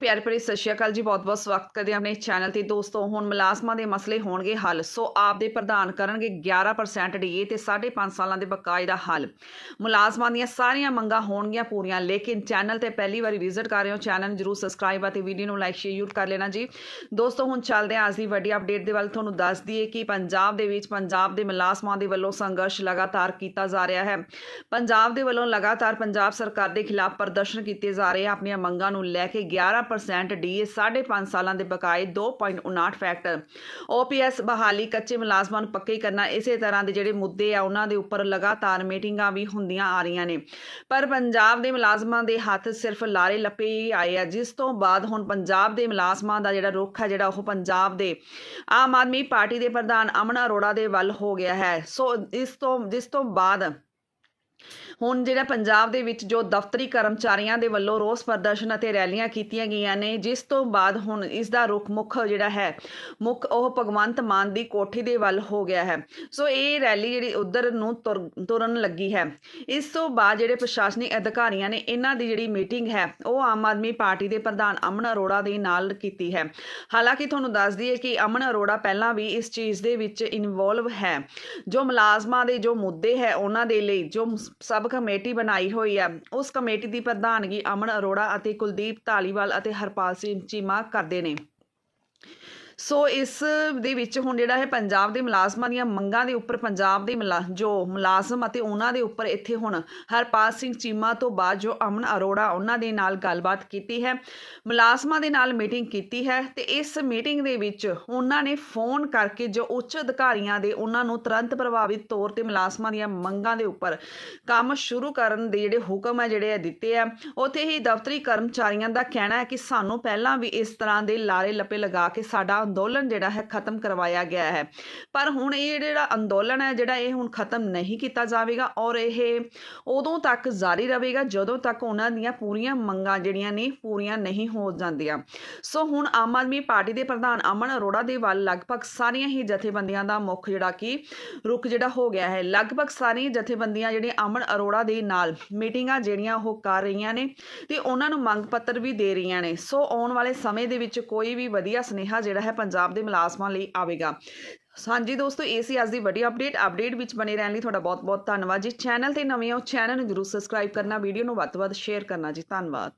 ਪਿਆਰ ਭਰੀ ਸਤਿ ਸ਼੍ਰੀ ਅਕਾਲ ਜੀ ਬਹੁਤ-ਬਹੁਤ ਸਵਾਗਤ ਕਰਦੇ ਆਪਣੇ ਚੈਨਲ ਤੇ। ਦੋਸਤੋ, ਹੁਣ ਮੁਲਾਜ਼ਮਾਂ ਦੇ ਮਸਲੇ ਹੋਣਗੇ ਹੱਲ। ਸੋ ਆਪ ਦੇ ਪ੍ਰਧਾਨ ਕਰਨਗੇ 11% ਡੀਏ ਤੇ 5.5 ਸਾਲਾਂ ਦੇ ਬਕਾਏ ਦਾ ਹੱਲ। ਮੁਲਾਜ਼ਮਾਂ ਦੀਆਂ ਸਾਰੀਆਂ ਮੰਗਾਂ ਹੋਣਗੀਆਂ ਪੂਰੀਆਂ, ਲੇਕਿਨ ਚੈਨਲ ਤੇ ਪਹਿਲੀ ਵਾਰੀ ਵਿਜ਼ਿਟ ਕਰ ਰਹੇ ਹੋ, ਚੈਨਲ ਨੂੰ ਜਰੂਰ ਸਬਸਕ੍ਰਾਈਬ ਅਤੇ ਵੀਡੀਓ ਨੂੰ ਲਾਈਕ ਸ਼ੇਅਰ ਜ਼ਰੂਰ ਕਰ ਲੈਣਾ ਜੀ। ਦੋਸਤੋ, ਹੁਣ ਚੱਲਦੇ ਹਾਂ ਅੱਜ ਦੀ ਵੱਡੀ ਅਪਡੇਟ ਦੇ ਵੱਲ। ਤੁਹਾਨੂੰ ਦੱਸ ਦਈਏ ਕਿ ਪੰਜਾਬ ਦੇ ਵਿੱਚ ਪੰਜਾਬ ਦੇ ਮੁਲਾਜ਼ਮਾਂ ਦੇ ਵੱਲੋਂ ਸੰਘਰਸ਼ ਲਗਾਤਾਰ ਕੀਤਾ ਜਾ ਰਿਹਾ ਹੈ। ਪੰਜਾਬ ਦੇ ਵੱਲੋਂ ਲਗਾਤਾਰ ਪੰਜਾਬ ਸਰਕਾਰ ਦੇ ਖਿਲਾਫ ਪ੍ਰਦਰਸ਼ਨ ਕੀਤੇ ਜਾ ਰਹੇ ਆਪਣੀਆਂ ਮੰਗਾਂ ਨੂੰ ਲੈ ਕੇ 11% ਡੀਏ 5.5 ਸਾਲਾਂ ਦੇ ਬਕਾਏ 2.59 ਫੈਕਟਰ ਓਪੀਐਸ ਬਹਾਲੀ, ਕੱਚੇ ਮੁਲਾਜ਼ਮਾਂ ਨੂੰ ਪੱਕੇ ਕਰਨਾ, ਇਸੇ ਤਰ੍ਹਾਂ ਦੇ ਜਿਹੜੇ ਮੁੱਦੇ ਆ, ਉਹਨਾਂ ਦੇ ਉੱਪਰ ਲਗਾਤਾਰ ਮੀਟਿੰਗਾਂ ਵੀ ਹੁੰਦੀਆਂ ਆ ਰਹੀਆਂ ਨੇ। ਪਰ ਪੰਜਾਬ ਦੇ ਮੁਲਾਜ਼ਮਾਂ ਦੇ ਹੱਥ ਸਿਰਫ ਲਾਰੇ ਲੱਪੇ ਹੀ ਆਏ ਆ। ਜਿਸ ਤੋਂ ਬਾਅਦ ਹੁਣ ਪੰਜਾਬ ਦੇ ਮੁਲਾਜ਼ਮਾਂ ਦਾ ਜਿਹੜਾ ਰੁਖ ਹੈ ਜਿਹੜਾ ਉਹ ਪੰਜਾਬ ਦੇ ਆਮ ਆਦਮੀ ਪਾਰਟੀ ਦੇ ਪ੍ਰਧਾਨ ਅਮਨ ਅਰੋੜਾ ਦੇ ਵੱਲ ਹੋ ਗਿਆ ਹੈ। ਸੋ ਇਸ ਤੋਂ, ਜਿਸ ਤੋਂ ਬਾਅਦ ਹੁਣ ਜਿਹੜਾ ਪੰਜਾਬ ਦੇ ਵਿੱਚ ਜੋ ਦਫ਼ਤਰੀ ਕਰਮਚਾਰੀਆਂ ਦੇ ਵੱਲੋਂ ਰੋਸ ਪ੍ਰਦਰਸ਼ਨ ਅਤੇ ਰੈਲੀਆਂ ਕੀਤੀਆਂ ਗਈਆਂ ਨੇ, ਜਿਸ ਤੋਂ ਬਾਅਦ ਹੁਣ ਇਸ ਦਾ ਰੁਖ ਮੁੱਖ ਜਿਹੜਾ ਹੈ, ਮੁੱਖ ਉਹ ਭਗਵੰਤ ਮਾਨ ਦੀ ਕੋਠੀ ਦੇ ਵੱਲ ਹੋ ਗਿਆ ਹੈ। ਸੋ ਇਹ ਰੈਲੀ ਜਿਹੜੀ ਉਧਰ ਨੂੰ ਤੁਰ- ਤੁਰਨ ਲੱਗੀ ਹੈ। ਇਸ ਤੋਂ ਬਾਅਦ ਜਿਹੜੇ ਪ੍ਰਸ਼ਾਸਨਿਕ ਅਧਿਕਾਰੀਆਂ ਨੇ ਇਹਨਾਂ ਦੀ ਜਿਹੜੀ ਮੀਟਿੰਗ ਹੈ, ਉਹ ਆਮ ਆਦਮੀ ਪਾਰਟੀ ਦੇ ਪ੍ਰਧਾਨ ਅਮਨ ਅਰੋੜਾ ਦੇ ਨਾਲ ਕੀਤੀ ਹੈ। ਹਾਲਾਂਕਿ ਤੁਹਾਨੂੰ ਦੱਸ ਦਈਏ ਕਿ ਅਮਨ ਅਰੋੜਾ ਪਹਿਲਾਂ ਵੀ ਇਸ ਚੀਜ਼ ਦੇ ਵਿੱਚ ਇਨਵੋਲਵ ਹੈ। ਜੋ ਮੁਲਾਜ਼ਮਾਂ ਦੇ ਜੋ ਮੁੱਦੇ ਹੈ, ਉਹਨਾਂ ਦੇ ਲਈ ਜੋ ਸਭ ਸਬ ਕਮੇਟੀ ਬਣਾਈ ਹੋਈ ਹੈ। ਉਸ ਕਮੇਟੀ ਦੀ ਪ੍ਰਧਾਨਗੀ ਅਮਨ ਅਰੋੜਾ ਅਤੇ ਕੁਲਦੀਪ ਧਾਲੀਵਾਲ ਅਤੇ ਹਰਪਾਲ ਸਿੰਘ ਚੀਮਾ ਕਰਦੇ ਨੇ। ਸੋ ਇਸ ਦੇ ਵਿੱਚ ਹੁਣ ਜਿਹੜਾ ਹੈ ਪੰਜਾਬ ਦੇ ਮੁਲਾਜ਼ਮਾਂ ਦੀਆਂ ਮੰਗਾਂ ਦੇ ਉੱਪਰ ਪੰਜਾਬ ਦੇ ਮੁਲਾ- ਜੋ ਮੁਲਾਜ਼ਮ ਅਤੇ ਉਹਨਾਂ ਦੇ ਉੱਪਰ ਇੱਥੇ ਹੁਣ ਹਰਪਾਲ ਸਿੰਘ ਚੀਮਾ ਤੋਂ ਬਾਅਦ ਜੋ ਅਮਨ ਅਰੋੜਾ ਉਹਨਾਂ ਦੇ ਨਾਲ ਗੱਲਬਾਤ ਕੀਤੀ ਹੈ, ਮੁਲਾਜ਼ਮਾਂ ਦੇ ਨਾਲ ਮੀਟਿੰਗ ਕੀਤੀ ਹੈ ਤੇ ਇਸ ਮੀਟਿੰਗ ਦੇ ਵਿੱਚ ਉਹਨਾਂ ਨੇ ਫੋਨ ਕਰਕੇ ਜੋ ਉੱਚ ਅਧਿਕਾਰੀਆਂ ਦੇ ਉਹਨਾਂ ਨੂੰ ਤੁਰੰਤ ਪ੍ਰਭਾਵਿਤ ਤੌਰ ਤੇ ਮੁਲਾਜ਼ਮਾਂ ਦੀਆਂ ਮੰਗਾਂ ਦੇ ਉੱਪਰ ਕੰਮ ਸ਼ੁਰੂ ਕਰਨ ਦੇ ਜਿਹੜੇ ਹੁਕਮ ਹੈ ਜਿਹੜੇ ਆ ਦਿੱਤੇ ਆ ਉੱਥੇ ਹੀ ਦਫ਼ਤਰੀ ਕਰਮਚਾਰੀਆਂ ਦਾ ਕਹਿਣਾ ਹੈ ਕਿ ਸਾਨੂੰ ਪਹਿਲਾਂ ਵੀ ਇਸ ਤਰ੍ਹਾਂ ਦੇ ਲਾਰੇ ਲੱਪੇ ਲਗਾ ਕੇ ਸਾਡਾ ਅੰਦੋਲਨ ਜਿਹੜਾ ਹੈ ਖਤਮ ਕਰਵਾਇਆ ਗਿਆ ਹੈ। ਪਰ ਹੁਣ ਇਹ ਜਿਹੜਾ ਅੰਦੋਲਨ ਹੈ, ਜਿਹੜਾ ਇਹ ਹੁਣ ਖਤਮ ਨਹੀਂ ਕੀਤਾ ਜਾਵੇਗਾ ਔਰ ਇਹ ਉਦੋਂ ਤੱਕ ਜਾਰੀ ਰਹੇਗਾ ਜਦੋਂ ਤੱਕ ਉਹਨਾਂ ਦੀਆਂ ਪੂਰੀਆਂ ਮੰਗਾਂ ਜਿਹੜੀਆਂ ਨੇ ਪੂਰੀਆਂ ਨਹੀਂ ਹੋ ਜਾਂਦੀਆਂ। ਸੋ ਹੁਣ ਆਮ ਆਦਮੀ ਪਾਰਟੀ ਦੇ ਪ੍ਰਧਾਨ ਅਮਨ ਅਰੋੜਾ ਦੇ ਵੱਲ ਲਗਭਗ ਸਾਰੀਆਂ ਹੀ ਜਥੇਬੰਦੀਆਂ ਦਾ ਮੁੱਖ ਜਿਹੜਾ ਕਿ ਰੁਕ ਜਿਹੜਾ ਹੋ ਗਿਆ ਹੈ। ਲਗਭਗ ਸਾਰੀਆਂ ਜਥੇਬੰਦੀਆਂ ਜਿਹੜੀਆਂ ਅਮਨ ਅਰੋੜਾ ਦੇ ਨਾਲ ਮੀਟਿੰਗਾਂ ਜਿਹੜੀਆਂ ਉਹ ਕਰ ਰਹੀਆਂ ਨੇ ਤੇ ਉਹਨਾਂ ਨੂੰ ਮੰਗ ਪੱਤਰ ਵੀ ਦੇ ਰਹੀਆਂ ਨੇ। ਸੋ ਆਉਣ ਵਾਲੇ ਸਮੇਂ ਦੇ ਵਿੱਚ ਕੋਈ ਵੀ ਵਧੀਆ ਸੁਨੇਹਾ ਜਿਹੜਾ ਹੈ ਪੰਜਾਬ ਦੇ ਮੁਲਾਜ਼ਮਾਂ ਲਈ ਆਵੇਗਾ। ਹਾਂਜੀ ਦੋਸਤੋ, ਇਹ ਸੀ ਅੱਜ ਦੀ ਵੱਡੀ ਅਪਡੇਟ ਅਪਡੇਟ ਵਿੱਚ ਬਣੇ ਰਹਿਣ ਲਈ ਤੁਹਾਡਾ ਬਹੁਤ ਬਹੁਤ ਧੰਨਵਾਦ ਜੀ। ਚੈਨਲ ਤੇ ਨਵੇਂ ਹੋ ਚੈਨਲ ਨੂੰ ਜਰੂਰ ਸਬਸਕ੍ਰਾਈਬ ਕਰਨਾ ਵੀਡੀਓ ਨੂੰ ਵੱਧ ਤੋਂ ਵੱਧ ਸ਼ੇਅਰ ਕਰਨਾ ਜੀ। ਧੰਨਵਾਦ।